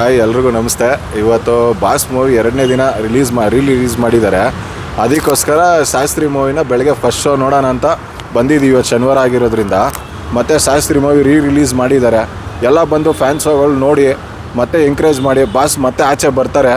Hi ಎಲ್ರಿಗೂ ನಮಸ್ತೆ. ಇವತ್ತು ಬಾಸ್ ಮೂವಿ ಎರಡನೇ ದಿನ ರಿಲೀಸ್ ಮಾ ರಿಲೀಸ್ ಮಾಡಿದ್ದಾರೆ. ಅದಕ್ಕೋಸ್ಕರ ಶಾಸ್ತ್ರಿ ಮೂವಿನ ಬೆಳಗ್ಗೆ ಫಸ್ಟ್ ಶೋ ನೋಡೋಣ ಅಂತ ಬಂದಿದ್ದೀವಿ ಇವತ್ತು ಶನಿವಾರ ಆಗಿರೋದ್ರಿಂದ. ಮತ್ತು ಶಾಸ್ತ್ರಿ ಮೂವಿ ರೀ ರಿಲೀಸ್ ಮಾಡಿದ್ದಾರೆ. ಎಲ್ಲ ಬಂದು ಫ್ಯಾನ್ ಶೋಗಳು ನೋಡಿ, ಮತ್ತೆ ಎಂಕರೇಜ್ ಮಾಡಿ, ಬಾಸ್ ಮತ್ತೆ ಆಚೆ ಬರ್ತಾರೆ.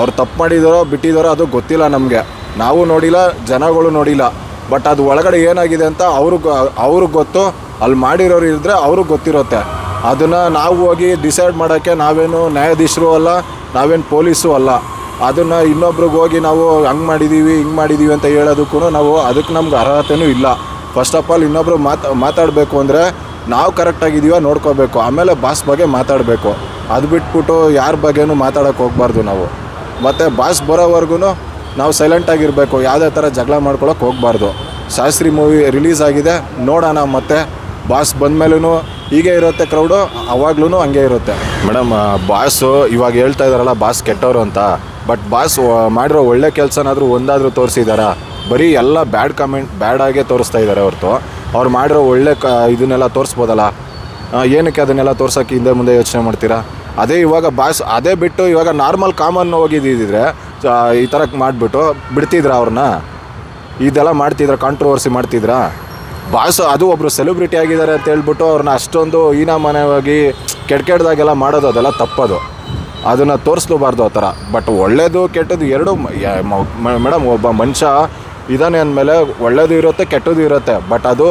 ಅವ್ರು ತಪ್ಪು ಮಾಡಿದಾರೋ, ಬಿಟ್ಟಿದಾರೋ ಅದು ಗೊತ್ತಿಲ್ಲ ನಮಗೆ. ನಾವು ನೋಡಿಲ್ಲ, ಜನಗಳು ನೋಡಿಲ್ಲ. ಬಟ್ ಅದು ಒಳಗಡೆ ಏನಾಗಿದೆ ಅಂತ ಅವ್ರಿಗೆ ಅವ್ರಿಗೆ ಗೊತ್ತು. ಅಲ್ಲಿ ಮಾಡಿರೋರು ಇದ್ದರೆ ಅವ್ರಿಗೆ ಗೊತ್ತಿರುತ್ತೆ. ಅದನ್ನು ನಾವು ಹೋಗಿ ಡಿಸೈಡ್ ಮಾಡೋಕ್ಕೆ ನಾವೇನು ನ್ಯಾಯಾಧೀಶರು ಅಲ್ಲ, ನಾವೇನು ಪೊಲೀಸು ಅಲ್ಲ. ಅದನ್ನು ಇನ್ನೊಬ್ರಿಗೆ ಹೋಗಿ ನಾವು ಹಂಗೆ ಮಾಡಿದ್ದೀವಿ ಹಿಂಗೆ ಮಾಡಿದ್ದೀವಿ ಅಂತ ಹೇಳೋದಕ್ಕೂ ನಾವು ಅದಕ್ಕೆ ನಮ್ಗೆ ಅರ್ಹತೆಯೂ ಇಲ್ಲ. ಫಸ್ಟ್ ಆಫ್ ಆಲ್ ಇನ್ನೊಬ್ರು ಮಾತು, ಮಾತಾಡಬೇಕು ಅಂದರೆ ನಾವು ಕರೆಕ್ಟಾಗಿದ್ದೀವೋ ನೋಡ್ಕೋಬೇಕು. ಆಮೇಲೆ ಬಾಸ್ ಬಗ್ಗೆ ಮಾತಾಡಬೇಕು. ಅದು ಬಿಟ್ಬಿಟ್ಟು ಯಾರ ಬಗ್ಗೆನೂ ಮಾತಾಡೋಕೆ ಹೋಗ್ಬಾರ್ದು ನಾವು. ಮತ್ತು ಬಾಸ್ ಬರೋವರೆಗೂ ನಾವು ಸೈಲೆಂಟಾಗಿರಬೇಕು ಯಾವುದೇ ಥರ ಜಗಳ ಮಾಡ್ಕೊಳಕ್ಕೆ ಹೋಗ್ಬಾರ್ದು. ಶಾಸ್ತ್ರಿ ಮೂವಿ ರಿಲೀಸ್ ಆಗಿದೆ, ನೋಡೋಣ ಮತ್ತೆ. ಬಾಸ್ ಬಂದಮೇಲೂ ಹೀಗೆ ಇರುತ್ತೆ ಕ್ರೌಡು ಅವಾಗ್ಲೂ ಹಂಗೆ ಇರುತ್ತೆ. ಮೇಡಮ್ ಬಾಸು ಇವಾಗ ಹೇಳ್ತಾ ಇದ್ದಾರಲ್ಲ ಬಾಸ್ ಕೆಟ್ಟವರು ಅಂತ. ಬಟ್ ಬಾಸ್ ಮಾಡಿರೋ ಒಳ್ಳೆ ಕೆಲಸನಾದರೂ ಒಂದಾದರೂ ತೋರಿಸಿದಾರಾ? ಬರೀ ಎಲ್ಲ ಬ್ಯಾಡ್ ಕಮೆಂಟ್ ಬ್ಯಾಡಾಗೆ ತೋರಿಸ್ತಾ ಇದ್ದಾರೆ ಹೊರತು. ಅವ್ರು ಮಾಡಿರೋ ಒಳ್ಳೆ ಕ, ಇದನ್ನೆಲ್ಲ ತೋರಿಸ್ಬೋದಲ್ಲ? ಏನಕ್ಕೆ ಅದನ್ನೆಲ್ಲ ತೋರ್ಸೋಕ್ಕೆ ಹಿಂದೆ ಮುಂದೆ ಯೋಚನೆ ಮಾಡ್ತೀರಾ? ಅದೇ ಇವಾಗ ಬಾಸ್, ಅದೇ ಬಿಟ್ಟು ಇವಾಗ ನಾರ್ಮಲ್ ಕಾಮನ್ ಹೋಗಿದ್ದಿದ್ರೆ ಈ ಥರಕ್ಕೆ ಮಾಡಿಬಿಟ್ಟು ಬಿಡ್ತಿದ್ರ ಅವ್ರನ್ನ? ಇದೆಲ್ಲ ಮಾಡ್ತಿದ್ರ ಕಾಂಟ್ರವರ್ಸಿ ಮಾಡ್ತಿದ್ರಾ? ಬಾಸ್ ಅದು ಒಬ್ಬರು ಸೆಲೆಬ್ರಿಟಿ ಆಗಿದ್ದಾರೆ ಅಂತ ಹೇಳ್ಬಿಟ್ಟು ಅವ್ರನ್ನ ಅಷ್ಟೊಂದು ಹೀನಾಮಾನವಾಗಿ ಕೆಟ್ಟ ಕೆಟ್ಟದಾಗೆಲ್ಲ ಮಾಡೋದು ಅದೆಲ್ಲ ತಪ್ಪದು. ಅದನ್ನು ತೋರಿಸ್ಲೂಬಾರ್ದು ಆ ಥರ. ಬಟ್ ಒಳ್ಳೇದು ಕೆಟ್ಟದ್ದು ಎರಡು ಮೇಡಮ್, ಒಬ್ಬ ಮನುಷ್ಯ ಇದಾನೆ ಅಂದಮೇಲೆ ಒಳ್ಳೇದು ಇರುತ್ತೆ, ಕೆಟ್ಟದ್ದು ಇರುತ್ತೆ. ಬಟ್ ಅದು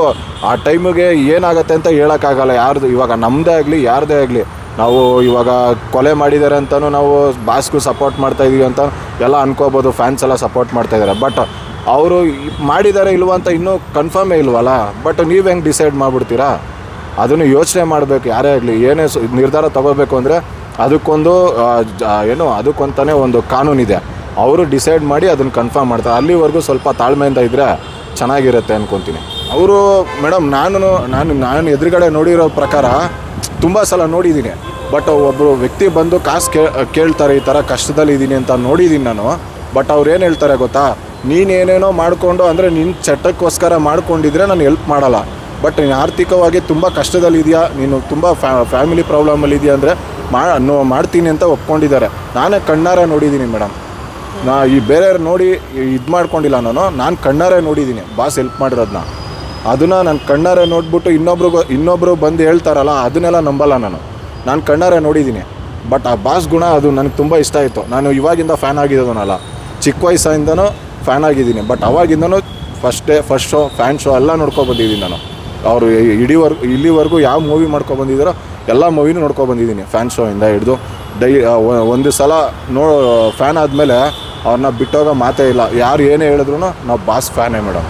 ಆ ಟೈಮಿಗೆ ಏನಾಗುತ್ತೆ ಅಂತ ಹೇಳೋಕ್ಕಾಗಲ್ಲ ಯಾರ್ದು. ಇವಾಗ ನಮ್ಮದೇ ಆಗಲಿ, ಯಾರದೇ ಆಗಲಿ. ನಾವು ಇವಾಗ ಕೊಲೆ ಮಾಡಿದ್ದಾರೆ ಅಂತಲೂ ನಾವು ಬಾಸ್ಗೂ ಸಪೋರ್ಟ್ ಮಾಡ್ತಾ ಇದೀವಿ ಅಂತ ಎಲ್ಲ ಅನ್ಕೋಬೋದು ಫ್ಯಾನ್ಸ್ ಎಲ್ಲ ಸಪೋರ್ಟ್ ಮಾಡ್ತಾಯಿದ್ದಾರೆ ಬಟ್ ಅವರು ಮಾಡಿದ್ದಾರೆ ಇಲ್ವಾ ಅಂತ ಇನ್ನೂ ಕನ್ಫರ್ಮೇ ಇಲ್ವಲ್ಲ? ಬಟ್ ನೀವು ಹೆಂಗೆ ಡಿಸೈಡ್ ಮಾಡಿಬಿಡ್ತೀರಾ? ಅದನ್ನು ಯೋಚನೆ ಮಾಡಬೇಕು, ಯಾರೇ ಆಗಲಿ. ಏನೇ ನಿರ್ಧಾರ ತಗೋಬೇಕು ಅಂದರೆ ಅದಕ್ಕೊಂದು ಏನು, ಅದಕ್ಕಂತಾನೆ ಒಂದು ಕಾನೂನಿದೆ ಅವರು ಡಿಸೈಡ್ ಮಾಡಿ ಅದನ್ನು ಕನ್ಫರ್ಮ್ ಮಾಡ್ತಾರೆ. ಅಲ್ಲಿವರೆಗೂ ಸ್ವಲ್ಪ ತಾಳ್ಮೆಯಿಂದ ಇದ್ದರೆ ಚೆನ್ನಾಗಿರುತ್ತೆ ಅಂದ್ಕೊತೀನಿ ಅವರು, ಮೇಡಮ್, ನಾನು ನಾನು ನಾನು ಎದುರುಗಡೆ ನೋಡಿರೋ ಪ್ರಕಾರ ತುಂಬ ಸಲ ನೋಡಿದ್ದೀನಿ. ಬಟ್ ಒಬ್ಬರು ವ್ಯಕ್ತಿ ಬಂದು ಕಾಸು ಕೇಳ್ತಾರೆ, ಈ ಥರ ಕಷ್ಟದಲ್ಲಿದ್ದೀನಿ ಅಂತ ನೋಡಿದ್ದೀನಿ ನಾನು. ಬಟ್ ಅವ್ರು ಏನು ಹೇಳ್ತಾರೆ ಗೊತ್ತಾ? ನೀನೇನೇನೋ ಮಾಡಿಕೊಂಡು ಅಂದರೆ ನಿನ್ನ ಚಟ್ಟಕ್ಕೋಸ್ಕರ ಮಾಡ್ಕೊಂಡಿದ್ರೆ ನಾನು ಹೆಲ್ಪ್ ಮಾಡಲ್ಲ. ಬಟ್ ನೀನು ಆರ್ಥಿಕವಾಗಿ ತುಂಬ ಕಷ್ಟದಲ್ಲಿದೆಯಾ? ನೀನು ತುಂಬ ಫ್ಯಾ ಫ್ಯಾಮಿಲಿ ಪ್ರಾಬ್ಲಮಲ್ಲಿ ಇದೆಯಾ ಅಂದರೆ ಮಾ ಮಾಡ್ತೀನಿ ಅಂತ ಒಪ್ಕೊಂಡಿದ್ದಾರೆ. ನಾನೇ ಕಣ್ಣಾರೆ ನೋಡಿದ್ದೀನಿ ಮೇಡಮ್ ನಾ ಈ ಬೇರೆಯವ್ರು ನೋಡಿ ಇದು ಮಾಡ್ಕೊಂಡಿಲ್ಲ ನಾನು. ನಾನು ಕಣ್ಣಾರೆ ನೋಡಿದ್ದೀನಿ. ಬಾಸ್ ಹೆಲ್ಪ್ ಮಾಡಿರೋದನ್ನ ಅದನ್ನು ನಾನು ಕಣ್ಣಾರೆ ನೋಡ್ಬಿಟ್ಟು ಇನ್ನೊಬ್ರಿಗೂ ಇನ್ನೊಬ್ಬರು ಬಂದು ಹೇಳ್ತಾರಲ್ಲ, ಅದನ್ನೆಲ್ಲ ನಂಬಲ್ಲ ನಾನು. ನಾನು ಕಣ್ಣಾರೆ ನೋಡಿದ್ದೀನಿ. ಬಟ್ ಆ ಬಾಸ್ ಗುಣ ಅದು ನನಗೆ ತುಂಬ ಇಷ್ಟ ಆಯಿತು. ನಾನು ಇವಾಗಿಂದ ಫ್ಯಾನ್ ಆಗಿರೋದನ್ನಲ್ಲ ಚಿಕ್ಕ ವಯಸ್ಸಿಂದನೂ ಫ್ಯಾನ್ ಆಗಿದ್ದೀನಿ. But ಅವಾಗಿಂದನೂ first day first show fan show ಎಲ್ಲ ನೋಡ್ಕೊ ಬಂದಿದ್ದೀನಿ ನಾನು. ಅವರು ಇಡೀವರೆಗೂ, ಇಲ್ಲಿವರೆಗೂ ಯಾವ ಮೂವಿ ಮಾಡ್ಕೊ ಬಂದಿದ್ದಾರೋ ಎಲ್ಲ ಮೂವಿನೂ ನೋಡ್ಕೊ ಬಂದಿದ್ದೀನಿ ಫ್ಯಾನ್ ಶೋ ಇಂದ ಹಿಡಿದು. ಡೈ ಒಂದು ಸಲ ನೋ ಫ್ಯಾನ್ ಆದಮೇಲೆ ಅವ್ರನ್ನ ಬಿಟ್ಟೋಗೋ ಮಾತೇ ಇಲ್ಲ. ಯಾರು ಏನೇ ಹೇಳಿದ್ರು ನಾವು ಬಾಸ್ ಫ್ಯಾನೇ ಮೇಡಮ್